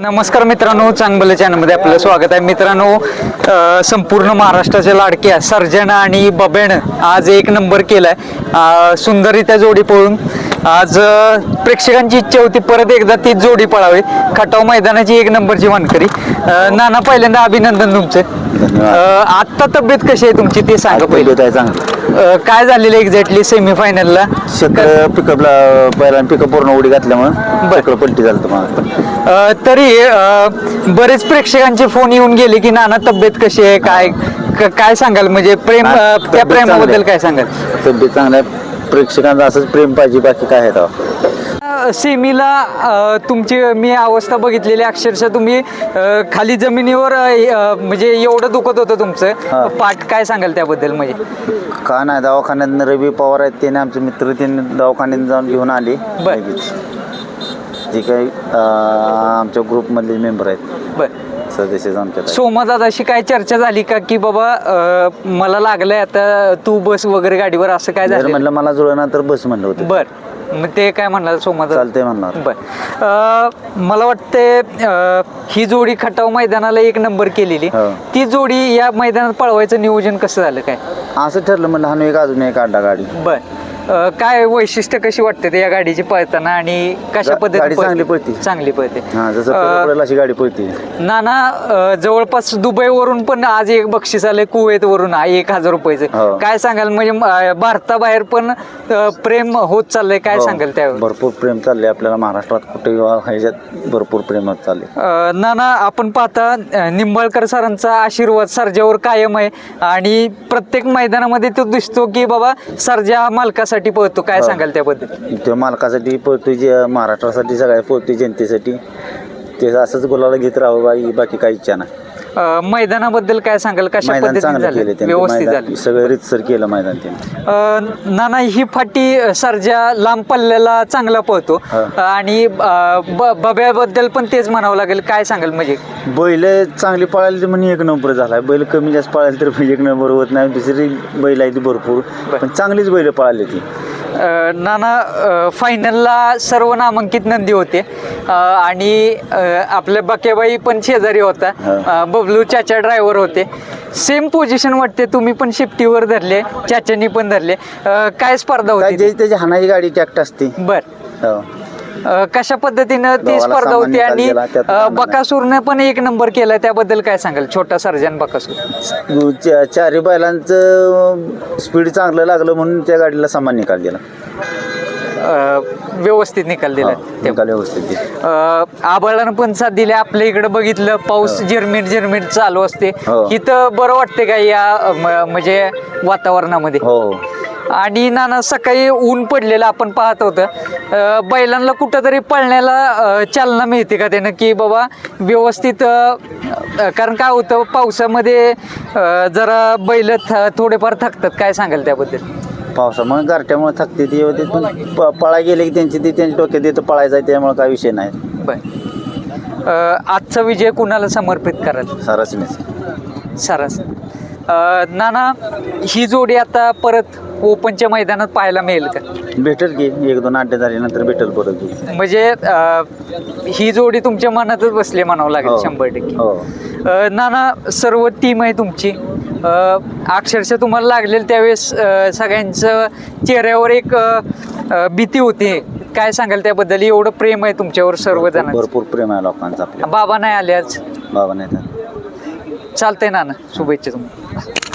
नमस्कार मित्रांनो चांगलं चॅनलमध्ये आपलं स्वागत आहे. मित्रांनो संपूर्ण महाराष्ट्राच्या लाडक्या सर्जन आणि बबेनं आज एक नंबर केलाय. अ, सुंदररित्या जोडी पळून. आज प्रेक्षकांची इच्छा होती परत एकदा तीच जोडी पळावी. खटाव मैदानाची एक नंबरची मानकरी अ, नाना पहिल्यांदा अभिनंदन तुमचे. आत्ता तब्येत कशी आहे तुमची ते सांगा पहिले. आहे चांगली. काय झालेलं एक्झॅक्टली सेमीफायनलला पिकअपला पहिला पिकअप पूर्ण उडी घातल्यामुळे पलटी झालं तरी अ, बरेच प्रेक्षकांचे फोन येऊन गेले की नाना तब्येत कशी आहे? काय क- काय सांगाल? म्हणजे प्रेम त्या प्रेमाबद्दल काय. सांगाल? तब्येत चांगल्या प्रेक्षकांचं असंच प्रेम पाहिजे बाकी काय आहे तेव्हा. सेमीला तुमची मी अवस्था बघितलेली. अक्षरशः तुम्ही खाली जमिनीवर म्हणजे एवढं दुखत होतं. तुमचं. पाठ काय सांगाल त्याबद्दल म्हणजे? का नाही दवाखान्यात रवी पवार आहेत त्याने आमचे मित्र त्यांनी दवाखान्यात जाऊन घेऊन आले. बर. जे काही आमच्या ग्रुपमधले मेंबर आहेत. बर. जाऊन त्यात सोमादादाशी काय चर्चा झाली का? की बाबा अ, मला लागलंय आता तू बस वगैरे गाडीवर असं काय जर झालं म्हणलं मला जुळणार तर बस म्हणलं होतं. बर. मग ते काय म्हणाल सोमादादा? चालतंय म्हणणार. बर. अ, मला वाटते ही जोडी खटाव मैदानाला एक नंबर केलेली. हो. ती जोडी या मैदानात पळवायचं नियोजन कसं झालं काय? असं ठरलं म्हणलं हा एक अजून एक काढला गाडी बर. अ, काय वैशिष्ट्य कशी वाटते ते या गाडीची पळताना आणि कशा गा- पद्धतीने गाडी पळते? चांगली पळते. चांगली पळते. हा जसं अं, पुढं पडेल अशी गाडी पळते. नाना अ, जवळपास दुबईवरून पण आज एक बक्षीस आलंय कुवेत वरून एक हजार रुपयाचं. हो. काय सांगाल? म्हणजे अ, भारताबाहेर पण अ, प्रेम होत चाललंय. काय हो. सांगाल त्यावर? भरपूर प्रेम चाललंय आपल्याला. महाराष्ट्रात कुठे ह्याच्यात भरपूर प्रेम होत चालले अ, नाना आपण पाहता अ, निंबाळकर सरांचा आशीर्वाद सर्जावर कायम आहे. आणि प्रत्येक मैदानामध्ये तो दिसतो की बाबा सर्जा हा मालकासाठी पळतो काय. सांगाल त्याबद्दल तो मालकासाठी पळतोय जे महाराष्ट्रासाठी सगळ्या पळतोय जनतेसाठी. ते असंच गुलाला घेत राहावं बाई बाकी काही इच्छा नाही. अ, मैदानाबद्दल काय सांगाल? कशा मैदान पद्धतीने चांगलं केलं झालं त्यांनी. व्यवस्थित मैदान झालं. सगळं रितसर केलं मैदान त्यांनी. अ, नाना ही फाटी अ, सर्जा लांब पल्ल्याला चांगला पळतो. हा. आणि अ, ब- बब्याबद्दल पण तेच म्हणावं लागेल. काय सांगाल म्हणजे? बैल चांगली पळाली तर म्हणजे एक नंबर झाला बैल कमी जास्त पळाली तर म्हणजे एक नंबर होत नाही. दुसरी बैल आहे ती भरपूर. पण चांगलीच बैल पळाली ती. नाना फायनलला सर्व नामांकित नंदी होते. आणि अ, आपले बकेबाई पण शेजारी होता बबलू चाचा ड्रायव्हर होते. सेम पोझिशन वाटते तुम्ही पण शिफ्टीवर धरले चाचांनी पण धरले. काय स्पर्धा होती त्याची हाणाची गाडी टॅक्ट असते. बर. हो. अ, कशा पद्धतीनं ती गावाला स्पर्धा होती आणि त्यात अ. बकासूरने पण एक नंबर केला त्याबद्दल काय सांगाल? छोटा सर्जन बकासूर. च- चारी बैलांचं स्पीड चांगलं लागलं म्हणून त्या गाडीला सामान निकाल दिला अ, व्यवस्थित निकाल दिला. हा, निकाल व्यवस्थित दिला. आबाळानं पण साथ दिली. आपल्या इकडे बघितलं पाऊस झिरमिट झिरमिट चालू असते. हो. इथं बरं वाटते का या अ, म- म्हणजे वातावरणामध्ये? हो. आणि नाना सकाळी ऊन पडलेलं आपण पाहत होतं. बैलांना कुठंतरी पळण्याला चालना मिळते का त्यानं? की बाबा व्यवस्थित कारण काय होतं पावसामध्ये जरा बैल थ- थोडेफार थकतात. काय सांगाल त्याबद्दल? पावसामुळे गारट्यामुळे थकते ती होते पण पळा गेले की त्यांची ती त्यांच्या डोक्यात येतं पळायचं आहे त्यामुळे काय विषय नाही. आजचा विजय कुणाला समर्पित कराल? सरसमीच सरस. अ, नाना ही जोडी आता परत ओपनच्या मैदानात पाहायला मिळेल का? भेटेल की एक दोन अड्डे झाल्यानंतर भेटेल परत. ती. म्हणजे अ, ही जोडी तुमच्या मनातच बसली म्हणावं लागेल हो. शंभर टक्के. हो. अ, नाना सर्व टीम आहे तुमची. अ, अक्षरशः तुम्हाला लागलेलं त्यावेळेस अ, सगळ्यांचं चेहऱ्यावर एक अ, अ, भीती होती. काय सांगाल त्याबद्दल? एवढं प्रेम आहे तुमच्यावर सर्वजण भरपूर प्रेम आहे लोकांचं आपल्या बाबा नाही आले आज. बाबा नाही चालतंय ना शुभेच्छा तुम्हाला.